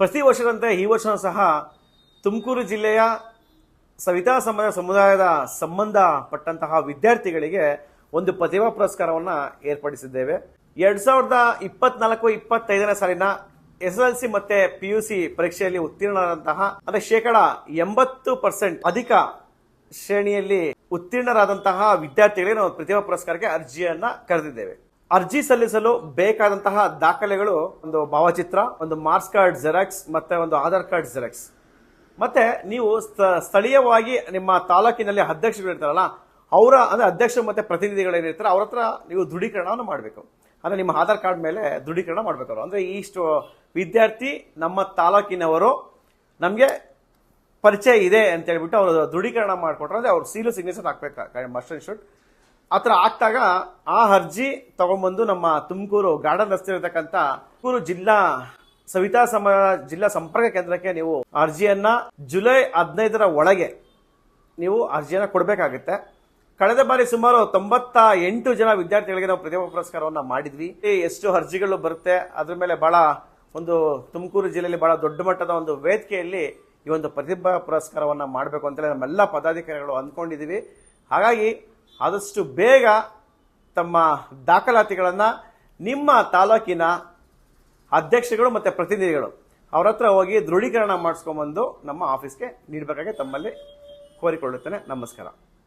ಪ್ರತಿ ವರ್ಷದಂತೆ ಈ ವರ್ಷ ಸಹ ತುಮಕೂರು ಜಿಲ್ಲೆಯ ಸವಿತಾ ಸಮಾಜ ಸಮುದಾಯದ ಸಂಬಂಧಪಟ್ಟಂತಹ ವಿದ್ಯಾರ್ಥಿಗಳಿಗೆ ಒಂದು ಪ್ರತಿಭಾ ಪುರಸ್ಕಾರವನ್ನು ಏರ್ಪಡಿಸಿದ್ದೇವೆ. ಎರಡ್ ಸಾವಿರದ ಇಪ್ಪತ್ನಾಲ್ಕು, ಇಪ್ಪತ್ತೈದನೇ ಸಾಲಿನ ಎಸ್ ಎಲ್ ಸಿ ಮತ್ತೆ ಪಿ ಯು ಸಿ ಪರೀಕ್ಷೆಯಲ್ಲಿ ಉತ್ತೀರ್ಣರಾದಂತಹ, ಅಂದ್ರೆ ಶೇಕಡ ಎಂಬತ್ತು ಪರ್ಸೆಂಟ್ ಅಧಿಕ ಶ್ರೇಣಿಯಲ್ಲಿ ಉತ್ತೀರ್ಣರಾದಂತಹ ವಿದ್ಯಾರ್ಥಿಗಳಿಗೆ ನಾವು ಪ್ರತಿಭಾ ಪುರಸ್ಕಾರಕ್ಕೆ ಅರ್ಜಿಯನ್ನ ಕರೆದಿದ್ದೇವೆ. ಅರ್ಜಿ ಸಲ್ಲಿಸಲು ಬೇಕಾದಂತಹ ದಾಖಲೆಗಳು ಒಂದು ಭಾವಚಿತ್ರ ಒಂದು ಮಾರ್ಕ್ಸ್ ಕಾರ್ಡ್ ಜೆರಾಕ್ಸ್ ಮತ್ತೆ ಒಂದು ಆಧಾರ್ ಕಾರ್ಡ್ ಜೆರಾಕ್ಸ್ ಮತ್ತೆ ನೀವು ಸ್ಥ- ಸ್ಥಳೀಯವಾಗಿ ನಿಮ್ಮ ತಾಲೂಕಿನಲ್ಲಿ ಅಧ್ಯಕ್ಷರು ಇರ್ತಾರಲ್ಲ ಅವರ ಅಂದ್ರೆ ಅಧ್ಯಕ್ಷರು ಮತ್ತೆ ಪ್ರತಿನಿಧಿಗಳು ಅವ್ರ ಹತ್ರ ನೀವು ದೃಢೀಕರಣವನ್ನು ಮಾಡಬೇಕು ಅಂದ್ರೆ ನಿಮ್ಮ ಆಧಾರ್ ಕಾರ್ಡ್ ಮೇಲೆ ದೃಢೀಕರಣ ಮಾಡಬೇಕು ಅಂದ್ರೆ ಇಷ್ಟು ವಿದ್ಯಾರ್ಥಿ ನಮ್ಮ ತಾಲೂಕಿನವರು ನಮಗೆ ಪರಿಚಯ ಇದೆ ಅಂತ ಹೇಳ್ಬಿಟ್ಟು ಅವರು ದೃಢೀಕರಣ ಮಾಡಿಕೊಟ್ರೆ ಅಂದ್ರೆ ಅವ್ರು ಸೀಲು ಸಿಗ್ನೇಚರ್ ಹಾಕ್ಬೇಕು ಮಸ್ಟರ್ ಇನ್ಸ್ಟಿಟ್ಯೂಟ್ ಆ ಥರ ಆ ಅರ್ಜಿ ತಗೊಂಬಂದು ನಮ್ಮ ತುಮಕೂರು ಗಾರ್ಡನ್ ರಸ್ತೆ ಇರತಕ್ಕಂತ ತುಮಕೂರು ಜಿಲ್ಲಾ ಸವಿತಾ ಸಮ, ಜಿಲ್ಲಾ ಸಂಪರ್ಕ ಕೇಂದ್ರಕ್ಕೆ ನೀವು ಅರ್ಜಿಯನ್ನ ಜುಲೈ ಹದಿನೈದರ ಒಳಗೆ ನೀವು ಅರ್ಜಿಯನ್ನು ಕೊಡಬೇಕಾಗುತ್ತೆ. ಕಳೆದ ಬಾರಿ ಸುಮಾರು ತೊಂಬತ್ತ ಎಂಟು ಜನ ವಿದ್ಯಾರ್ಥಿಗಳಿಗೆ ನಾವು ಪ್ರತಿಭಾ ಪುರಸ್ಕಾರವನ್ನು ಮಾಡಿದ್ವಿ. ಎಷ್ಟು ಅರ್ಜಿಗಳು ಬರುತ್ತೆ. ಅದ್ರ ಮೇಲೆ ಬಹಳ ಒಂದು ತುಮಕೂರು ಜಿಲ್ಲೆಯಲ್ಲಿ ಬಹಳ ದೊಡ್ಡ ಮಟ್ಟದ ಒಂದು ವೇದಿಕೆಯಲ್ಲಿ ಈ ಒಂದು ಪ್ರತಿಭಾ ಪುರಸ್ಕಾರವನ್ನು ಮಾಡಬೇಕು ಅಂತೇಳಿ ನಮ್ಮೆಲ್ಲ ಪದಾಧಿಕಾರಿಗಳು ಅಂದ್ಕೊಂಡಿದ್ದೀವಿ ಹಾಗಾಗಿ ಆದಷ್ಟು ಬೇಗ ತಮ್ಮ ದಾಖಲಾತಿಗಳನ್ನು ನಿಮ್ಮ ತಾಲೂಕಿನ ಅಧ್ಯಕ್ಷಗಳು ಮತ್ತು ಪ್ರತಿನಿಧಿಗಳು ಅವರ ಹತ್ರ ಹೋಗಿ ದೃಢೀಕರಣ ಮಾಡಿಸ್ಕೊಂಬಂದು ನಮ್ಮ ಆಫೀಸ್ಗೆ ನೀಡಬೇಕಾಗಿ ತಮ್ಮಲ್ಲಿ ಕೋರಿಕೊಳ್ಳುತ್ತೇನೆ. ನಮಸ್ಕಾರ.